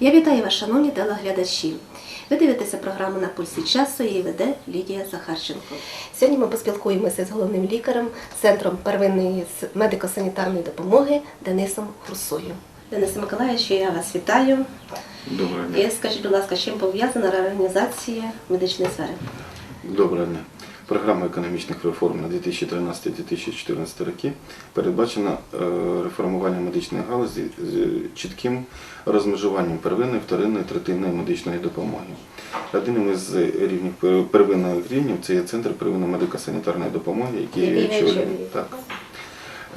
Я вітаю вас, шановні телеглядачі. Ви дивитеся програму на пульсі часу. Її веде Лідія Захарченко. Сьогодні ми поспілкуємося з головним лікарем Центром первинної медико-санітарної допомоги Денисом Хурсою. Денисе Миколаївичу, я вас вітаю. Доброго дня. І скажіть, будь ласка, чим пов'язана реорганізація медичної сфери? Доброго дня. Програма економічних реформ на 2013-2014 роки передбачена е, реформування медичної галузі з чітким розмежуванням первинної, вторинної, третинної медичної допомоги. Одним із рівнів пер- первинних рівнів це є центр первинної медико-санітарної допомоги, який. Так.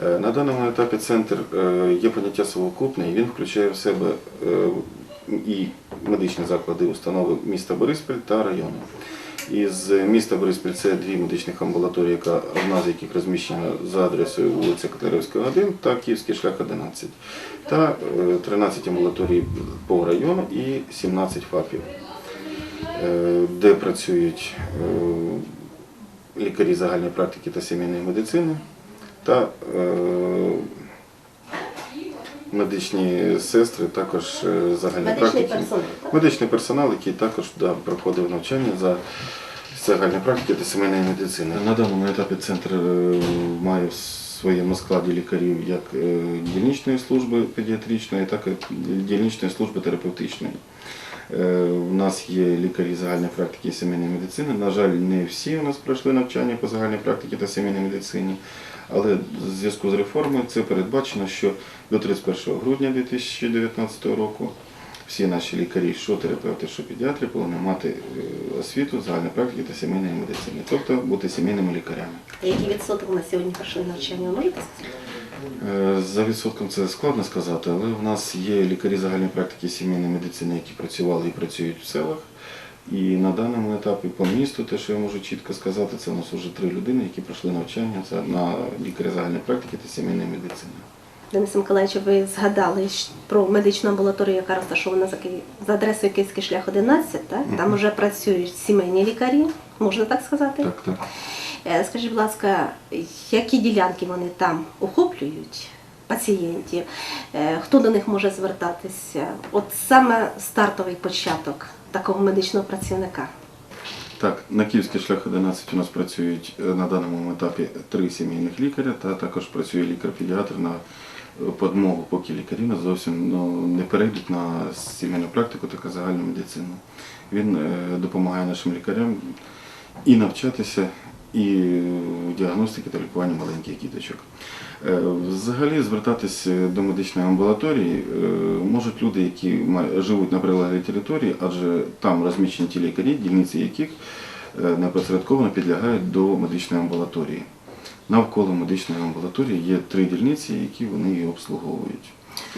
Е, На даному етапі центр е, є поняття совокупне, і він включає в себе і медичні заклади установи міста Бориспіль та району. Із міста Бориспіль це дві медичних амбулаторії, одна з яких розміщена за адресою вулиця Котляревська, 1 та Київський шлях 11, та е, 13 амбулаторій по району і 17 ФАПів, е, де працюють е, лікарі загальної практики та сімейної медицини та е, медичні сестри, також загальні Медичний практики. персонал, так? Медичний персонал, який також да, проходив навчання за загальної практики та сімейної медицини. На даному етапі центр е, має в своєму складі лікарів як е, дільничної служби педіатричної, так і дільничної служби терапевтичної. Е, У нас є лікарі загальної практики і сімейної медицини. На жаль, не всі у нас пройшли навчання по загальній практиці та сімейній медицині. Але в зв'язку з реформою це передбачено, що до 31 грудня 2019 року всі наші лікарі, що терапевти, що педіатри, повинні мати е, освіту загальної практики та сімейної медицини, тобто бути сімейними лікарями. Який відсоток на сьогодні пройшли навчання? Можете сказати? Е, За відсотком це складно сказати, але в нас є лікарі загальної практики сімейної медицини, які працювали і працюють в селах. І на даному етапі по місту, те, що я можу чітко сказати, це у нас вже три людини, які пройшли навчання це на лікаря загальної практики та сімейної медицини. Денисе Миколаївичу, ви згадали про медичну амбулаторію, яка розташована за адресою Київський шлях 11, так? Там вже працюють сімейні лікарі, можна так сказати? Так, так. Е, Скажіть, будь ласка, які ділянки вони там охоплюють пацієнтів? Е, Хто до них може звертатися? От саме стартовий початок такого медичного працівника. Так, на Київський шлях 11 у нас працюють е, на даному етапі три сімейних лікаря, та також працює лікар-педіатр на подмогу, поки лікарі нас зовсім ну, не перейдуть на сімейну практику, така загальну медицину. Він допомагає нашим лікарям і навчатися, і діагностики та лікуванні маленьких діточок. Е, Взагалі звертатись е, до медичної амбулаторії е, можуть люди, які живуть на прилеглій території, адже там розміщені ті лікарі, дільниці яких непосередковано підлягають до медичної амбулаторії. Навколо медичної амбулаторії є три дільниці, які вони і обслуговують.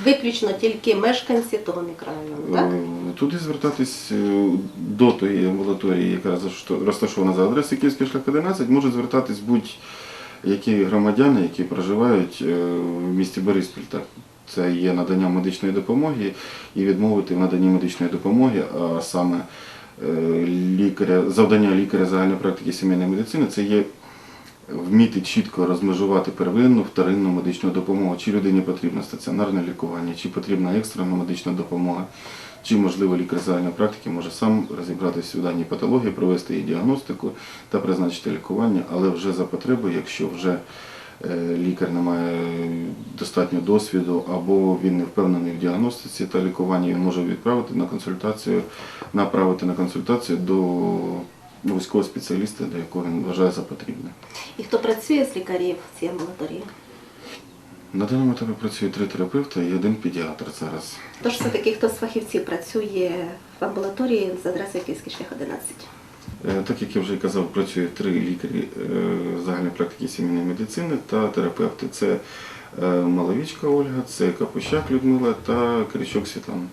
Виключно тільки мешканці того мікрорайону, так? Е, Туди звертатись е, до тої амбулаторії, яка розташо- розташована за адресою Київський шлях 11, можуть звертатись будь-які громадяни, які проживають е, в місті Бориспіль. Так. Це є надання медичної допомоги і відмовити в наданні медичної допомоги, а саме е, лікаря, завдання лікаря загальної практики сімейної медицини це є вміти чітко розмежувати первинну, вторинну медичну допомогу, чи людині потрібно стаціонарне лікування, чи потрібна екстрена медична допомога, чи, можливо, лікар загальної практики може сам розібратися у даній патології, провести її діагностику та призначити лікування, але вже за потребою, якщо вже е, лікар не має достатньо досвіду або він не впевнений в діагностиці та лікуванні, він може відправити на консультацію, направити на консультацію до військового спеціаліста, до якого він вважає за потрібне. І хто працює з лікарів в цій амбулаторії? На даному етапі працює три терапевти і один педіатр зараз. Тож все-таки хто з фахівців працює в амбулаторії з адресою Київський шлях 11? Е, Так як я вже казав, працює три лікарі е, загальної практики сімейної медицини та терапевти. Це е, Маловічка Ольга, це Капущак Людмила та Кричок Світлана.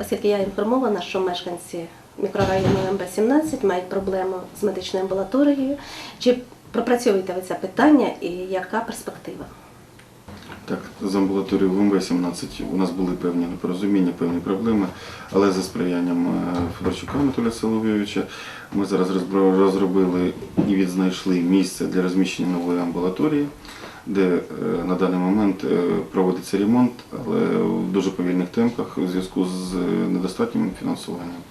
Оскільки я інформована, що мешканці мікрорайону МБ-17 мають проблему з медичною амбулаторією, чи пропрацьовуєте ви це питання і яка перспектива? Так, з амбулаторією в МВ-17 у нас були певні непорозуміння, певні проблеми, але за сприянням е, Федорчука Анатолія Соловйовича ми зараз розробили і відзнайшли місце для розміщення нової амбулаторії. де е, на даний момент е, проводиться ремонт, але в дуже повільних темпах у зв'язку з недостатнім фінансуванням.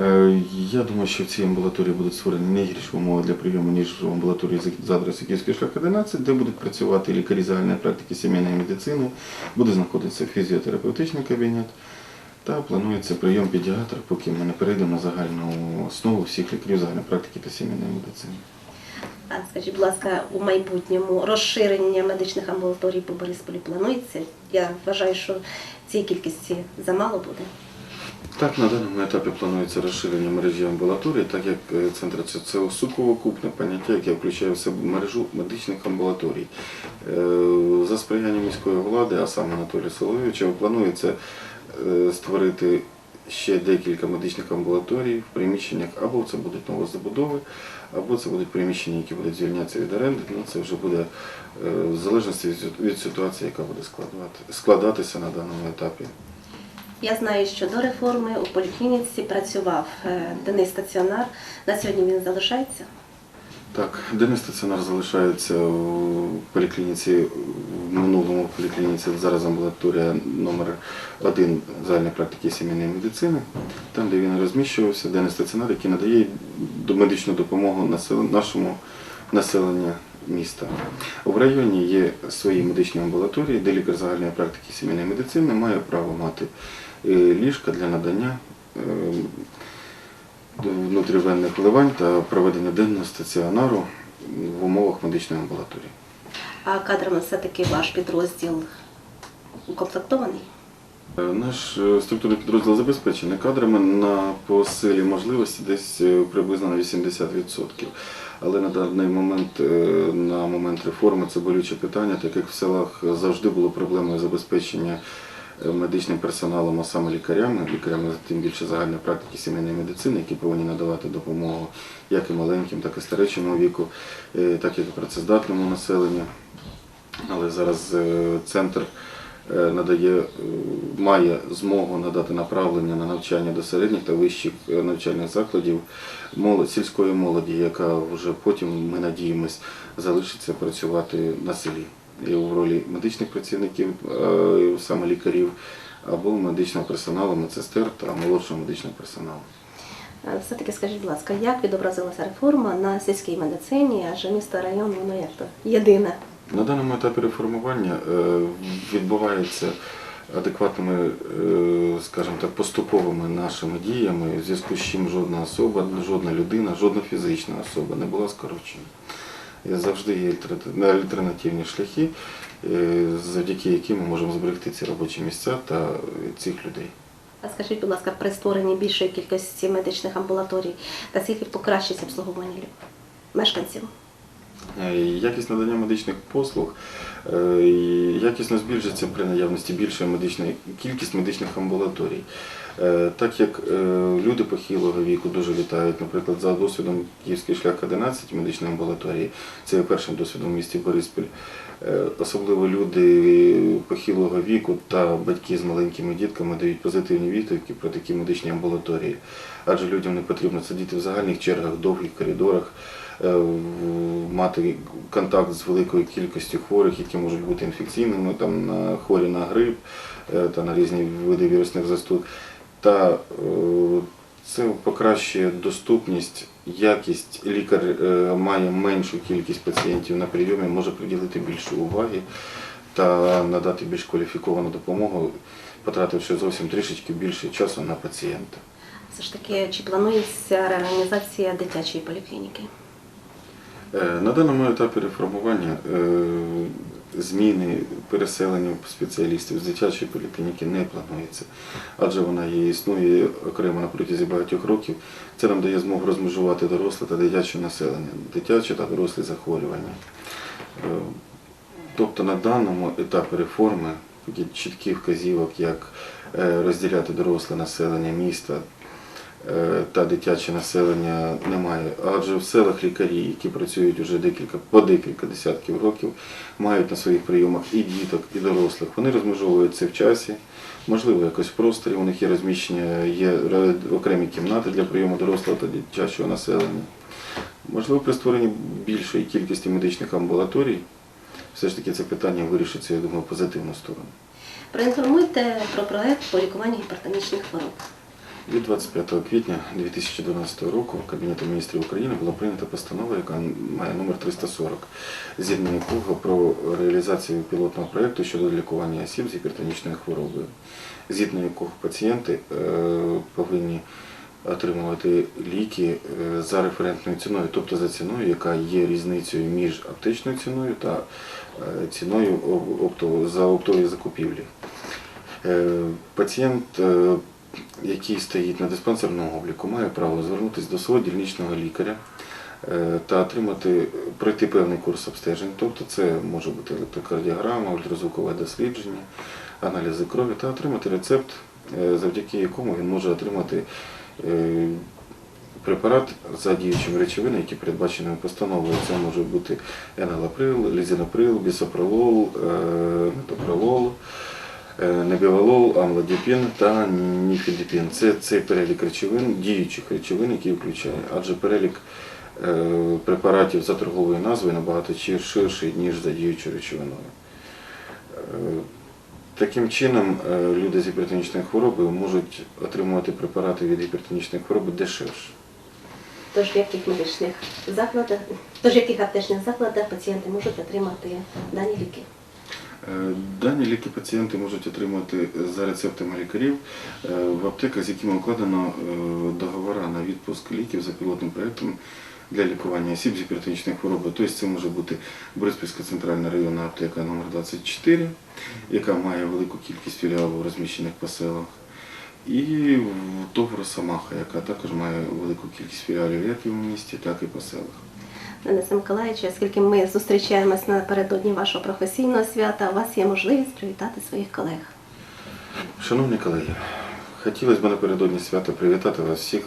Е, Я думаю, що в цій амбулаторії будуть створені не гірші умови для прийому, ніж в амбулаторії за- адресою Київський шлях 11, де будуть працювати лікарі загальної практики сімейної медицини, буде знаходитися фізіотерапевтичний кабінет. Та планується прийом педіатра, поки ми не перейдемо на загальну основу всіх лікарів загальної практики та сімейної медицини. А скажіть, будь ласка, у майбутньому розширення медичних амбулаторій по Борисполі планується? Я вважаю, що цієї кількості замало буде. Так, на даному етапі планується розширення мережі амбулаторій, так як е, центр це, сукупне поняття, яке включає в себе мережу медичних амбулаторій. Е, За сприяння міської влади, а саме Анатолія Соловійовича, планується е, створити ще декілька медичних амбулаторій в приміщеннях, або це будуть новозабудови, або це будуть приміщення, які будуть звільнятися від оренди. Ну, це вже буде в залежності від- ситуації, яка буде складати, складатися на даному етапі. Я знаю, що до реформи у поліклініці працював е, Денис Стаціонар. На сьогодні він залишається. Так, денний стаціонар залишається в поліклініці, в минулому поліклініці, зараз амбулаторія номер 1 загальної практики сімейної медицини, там, де він розміщувався, денний стаціонар, який надає медичну допомогу нашому населенню міста. В районі є свої медичні амбулаторії, де лікар загальної практики сімейної медицини має право мати ліжка для надання е, внутрівенних вливань та проведення денного стаціонару в умовах медичної амбулаторії. А кадрами все-таки ваш підрозділ укомплектований. Е, Наш е, структурний підрозділ забезпечений кадрами на по силі можливості десь е, приблизно на 80%. Але на даний момент, е, на момент реформи, це болюче питання, так як в селах завжди було проблемою забезпечення е, медичним персоналом, а саме лікарями, лікарями тим більше загальної практики сімейної медицини, які повинні надавати допомогу як і маленьким, так і старечому віку, е, так і працездатному населенню. Але зараз е, центр е, надає, е, має змогу надати направлення на навчання до середніх та вищих е, навчальних закладів сільської молоді, яка вже потім, ми надіємось, залишиться працювати на селі і в ролі медичних працівників, е, саме лікарів, або медичного персоналу, медсестер та молодшого медичного персоналу. Е, Все-таки скажіть, будь ласка, як відобразилася реформа на сільській медицині, адже місто район воно як то єдине. На даному етапі реформування е, відбувається адекватними, е, скажімо так, поступовими нашими діями, в зв'язку з чим жодна особа, жодна людина, жодна фізична особа не була скорочена. І завжди є альтернати- альтернативні шляхи, е, завдяки яким ми можемо зберегти ці робочі місця та е, цих людей. А скажіть, будь ласка, при створенні більшої кількості медичних амбулаторій, наскільки покращиться обслуговування мешканців? Е, Якість надання медичних послуг е, якісно збільшиться при наявності більшої медичної кількість медичних амбулаторій. Е, Так як е, люди похилого віку дуже вітають, наприклад, за досвідом Київський шлях 11 медичної амбулаторії, це є першим досвідом в місті Бориспіль. Е, Особливо люди похилого віку та батьки з маленькими дітками дають позитивні відгуки про такі медичні амбулаторії, адже людям не потрібно сидіти в загальних чергах, довгих коридорах, е, мати контакт з великою кількістю хворих, які можуть бути інфекційними, там на хворі на грип е, та на різні види вірусних застуд. Та е, це покращує доступність, якість. Лікар е, має меншу кількість пацієнтів на прийомі, може приділити більше уваги та надати більш кваліфіковану допомогу, потративши зовсім трішечки більше часу на пацієнта. Все ж таки, чи планується реорганізація дитячої поліклініки? На даному етапі реформування зміни переселення спеціалістів з дитячої поліклініки не планується, адже вона є існує окремо на протязі багатьох років. Це нам дає змогу розмежувати доросле та дитяче населення, дитячі та дорослі захворювання. Е, Тобто на даному етапі реформи чіткі вказівок, як е, розділяти доросле населення міста та дитяче населення немає. Адже в селах лікарі, які працюють вже декілька по декілька десятків років, мають на своїх прийомах і діток, і дорослих. Вони розмежовуються в часі. Можливо, якось в просторі у них є розміщення, є окремі кімнати для прийому дорослого та дитячого населення. Можливо, при створенні більшої кількості медичних амбулаторій все ж таки це питання вирішиться, я думаю, позитивну сторону. Проінформуйте про проект по лікуванню гіпертонічних хвороб. Від 25 квітня 2012 року Кабінетом міністрів України була прийнята постанова, яка має номер 340, згідно якого про реалізацію пілотного проєкту щодо лікування осіб з гіпертонічною хворобою, згідно якого пацієнти е, повинні отримувати ліки е, за референтною ціною, тобто за ціною, яка є різницею між аптечною ціною та е, ціною за оптової закупівлі. Пацієнт, який стоїть на диспансерному обліку, має право звернутися до свого дільничного лікаря е, та отримати, пройти певний курс обстежень. Тобто це може бути електрокардіограма, ультразвукове дослідження, аналізи крові та отримати рецепт, е, завдяки якому він може отримати е, препарат за діючими речовинами, які передбачені постановою. Це може бути еналаприл, лізинаприл, бісопролол, метопролол, е, небівалол, амлодіпін та ніфідіпін. Це цей перелік речовин, діючих речовин, які включає, адже перелік е, препаратів за торговою назвою набагато ширший, ніж за діючою речовиною. Е, Таким чином, люди з гіпертонічною хворобою можуть отримувати препарати від гіпертонічної хвороби дешевше. Тож в яких медичних закладах, тож в яких аптечних закладах пацієнти можуть отримати дані ліки. Е, Дані ліки пацієнти можуть отримати за рецептами лікарів е, в аптеках, з якими укладено е, договори на відпуск ліків за пілотним проєктом для лікування осіб з гіпертонічною хворобою. Тобто це може бути Бориспільська центральна районна аптека номер 24 яка має велику кількість філіалів розміщених по селах. І в ТОВ Росомаха, яка також має велику кількість філіалів як і в місті, так і по селах. Денисе Миколаївичу, оскільки ми зустрічаємось напередодні вашого професійного свята, у вас є можливість привітати своїх колег. Шановні колеги, хотілося б напередодні свята привітати вас всіх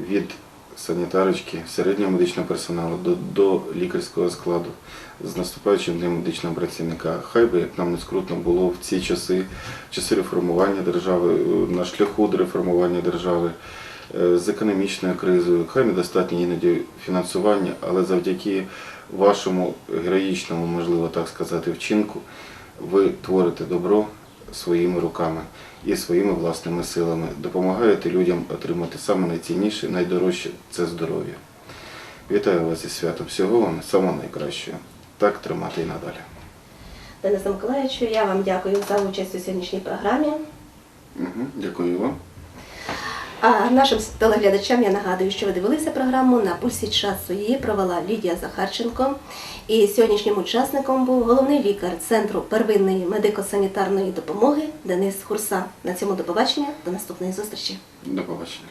від санітарочки, середнього медичного персоналу до, до лікарського складу з наступаючим днем медичного працівника. Хай би як нам не скрутно було в ці часи, часи реформування держави, е, на шляху до реформування держави, з економічною кризою, хай недостатньо іноді фінансування, але завдяки вашому героїчному, можливо так сказати, вчинку, ви творите добро своїми руками і своїми власними силами, допомагаєте людям отримати саме найцінніше, найдорожче це здоров'я. Вітаю вас зі святом. Всього вам самого найкращого. Так тримати і надалі. Денисе Миколаївичу, я вам дякую за участь у сьогоднішній програмі. Угу, дякую вам. А нашим телеглядачам я нагадую, що ви дивилися програму на пульсі часу. Її провела Лідія Захарченко. І сьогоднішнім учасником був головний лікар Центру первинної медико-санітарної допомоги Денис Хурса. На цьому до побачення, до наступної зустрічі. До побачення.